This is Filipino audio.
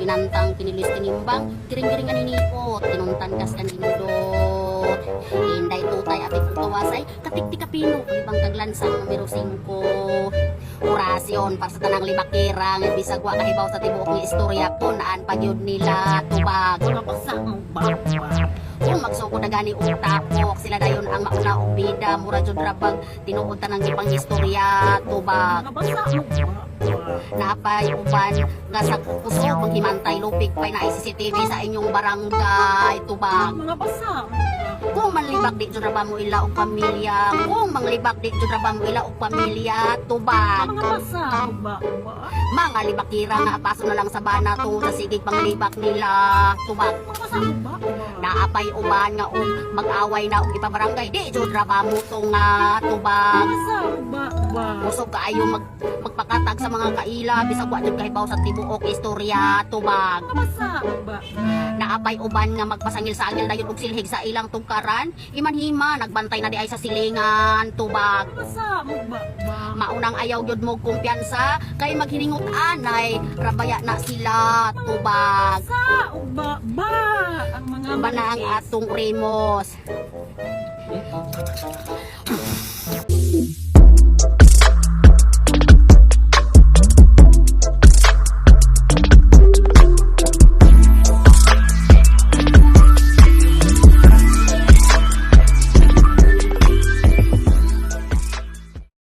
inantang kinilis tinimbang. Kiring-kiring aniniot tinuntan kas kan dinudot inday tutay apit utawasay katikti kapino libang kaglansang numero 5 orasyon para sa tanang libakirang bisag wa kahibaw sa tibuok nga istorya ko. Naan pagyud nila? Tubag. Basa mo ba? kung magsugod na gani utapok sila dayon ang mauna og bida. Mura jud rabag tinuod tanang gipang istorya. Tubag. basa mo ba? Napay uban nga sa kusog maghimantay lupig pay na CCTV sa inyong barangay tubag. Mga basa. Kung manlibak di jud mo ila og pamilya? Kung manglibak di jud mo ila og pamilya tubag? Mga basa. Mga libakira nga paso na lang sa bana to sa sigig panglibak nila. Tubag. Mga basa? Naapay uban nga og mag-away na og ipabarangay di jud ra ba mo to nga tubag? Usog kaayo mag magpakatag sa mga kaila. Bisag wa jud kahibaw sa tibuok istorya tubag. Naapay uban nga magpasangil-sangil dayon og silhig sa ilang tungkaran. Imanhima nagbantay na di ay sa silingan tubag. Maunang ayaw gyud mo kumpiyansa kay maghiningot anay rabaya na sila tubag. Mo ba? Ang atong primos